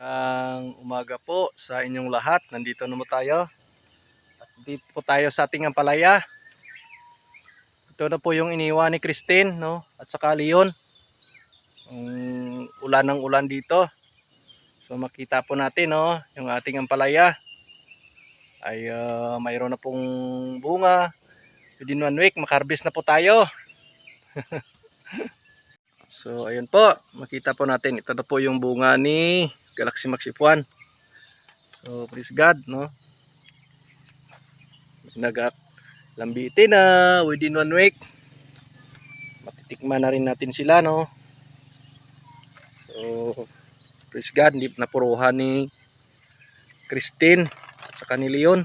Ang umaga po sa inyong lahat. Nandito naman tayo. At dito po tayo sa ating ampalaya. Ito na po yung iniwan ni Christine, no? At saka Leon. Ang ulan ng ulan dito. So makita po natin, no? Yung ating ampalaya ay ah, mayroon na pong bunga. Within one week, makarbis na po tayo. so ayun po, makita po natin. Ito na po yung bunga ni Galaxy Max F1. So, praise God, no? Nagalambitin na within one week. Matitikman na rin natin sila, no? So, praise God, hindi napuruhan ni Christine at saka ni Leon.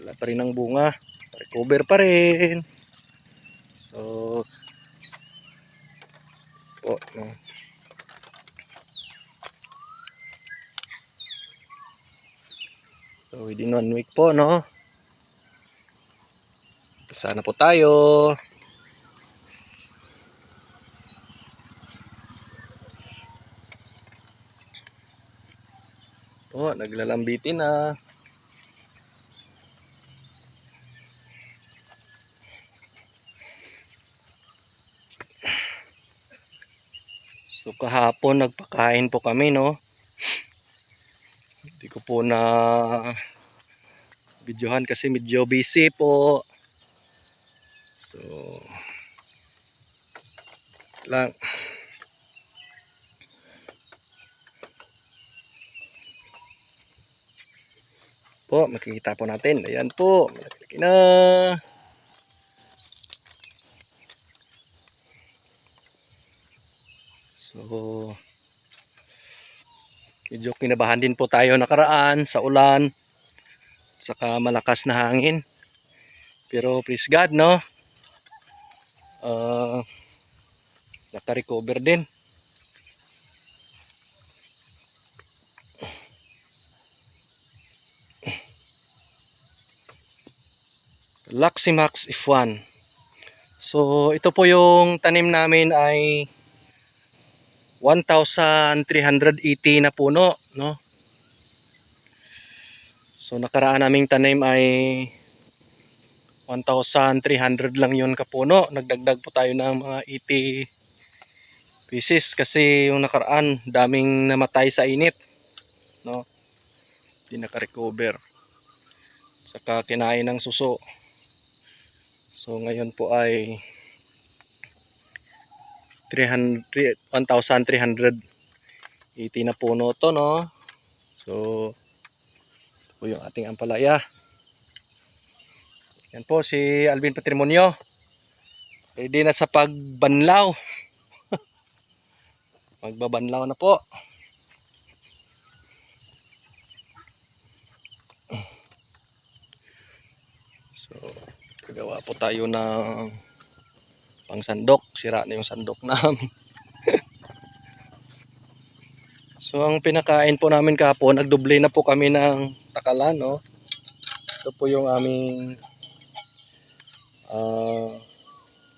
Wala pa rin ang bunga. Recover pa rin. So, po, no? So within one week po, no? Sana po tayo. Po, naglalambitin na. So kahapon nagpakain po kami, no? Ko po na videohan kasi medyo busy po. So, lang. Po, makikita po natin. Ayan po, malaki na. So, medyo kinabahan din po tayo nakaraan sa ulan saka malakas na hangin. Pero please God no? Uh, naka-recover din. Luximax F1 so ito po yung tanim namin ay 1,380 na puno no So nakaraan naming tanim ay 1,300 lang yun kapuno. Nagdagdag po tayo ng mga 80 pieces kasi yung nakaraan daming namatay sa init. No? Hindi naka-recover. Saka kinain ng suso. So ngayon po ay 300 1,380 na puno to no. So po yung ating ampalaya. Yan po si Alvin Patrimonio. Ready na sa pagbanlaw. Magbabanlaw na po. So, gagawa po tayo ng pang sandok. Sira na yung sandok namin. so, ang pinakain po namin kahapon, nagdoble na po kami ng takalan, no? Ito po yung aming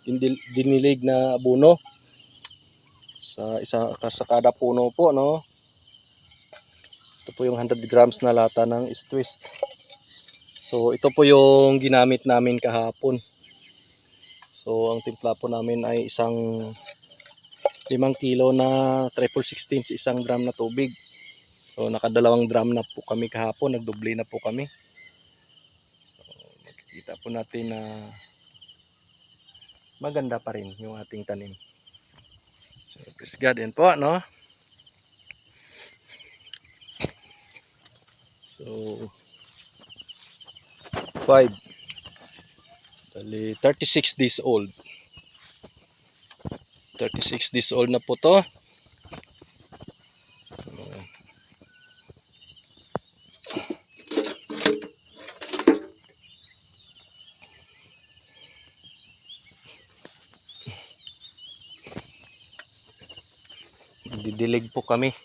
dindil- dinilig na abono sa isa sa kada puno po, no? Ito po yung 100 grams na lata ng twist. So, ito po yung ginamit namin kahapon. So, ang timpla po namin ay isang 5 kilo na triple 16 sa isang gram na tubig. So nakadalawang drum na po kami kahapon, nagdoble na po kami. So, makikita po natin na maganda pa rin yung ating tanim. So praise God po, no? So 5 Bali 36 days old. 36 days old na po to. Didilig po kami.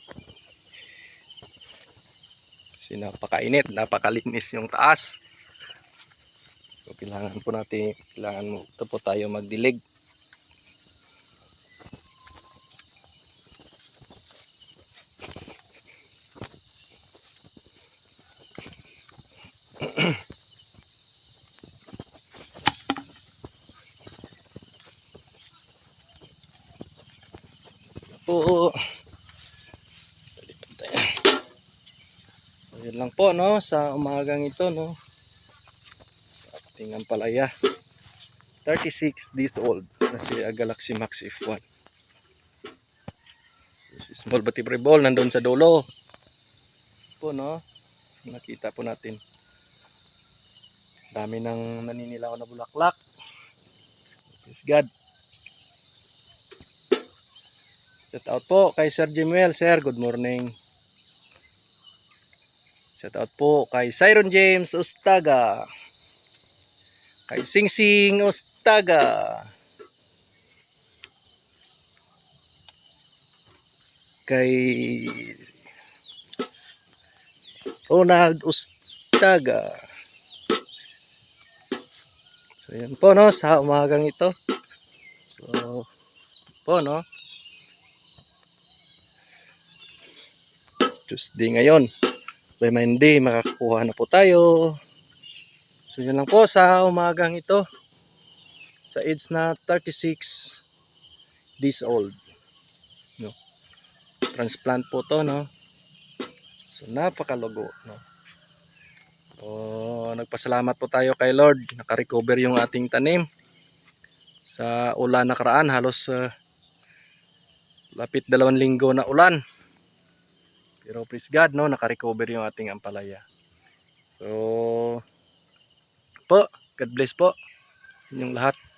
Kasi napakainit, napakalinis yung taas kailangan po natin kailangan mo ito po tayo magdilig po. Ayun lang po no sa umagang ito no. Ating ampalaya. 36 days old kasi a Galaxy Max F1. Small battery ball nandun sa dulo. Po no. Nakita po natin. Dami ng naninilaw na bulaklak. Praise God. Shout out po kay Sir Jimuel. Sir, good morning. Shout out po kay Siron James Ustaga. Kay Sing Sing Ustaga. Kay Ronald Ustaga. So yan po no sa umagang ito. So po no. Tuesday ngayon. By Monday makakakuha na po tayo. So yun lang po sa umagang ito. Sa age na 36 days old. No. Transplant po to no. So napakalugo no. So nagpasalamat po tayo kay Lord. Naka-recover yung ating tanim. Sa ulan nakaraan halos uh, lapit dalawang linggo na ulan. Pero praise God, no, naka-recover yung ating ampalaya. So, po, God bless po. Yung lahat.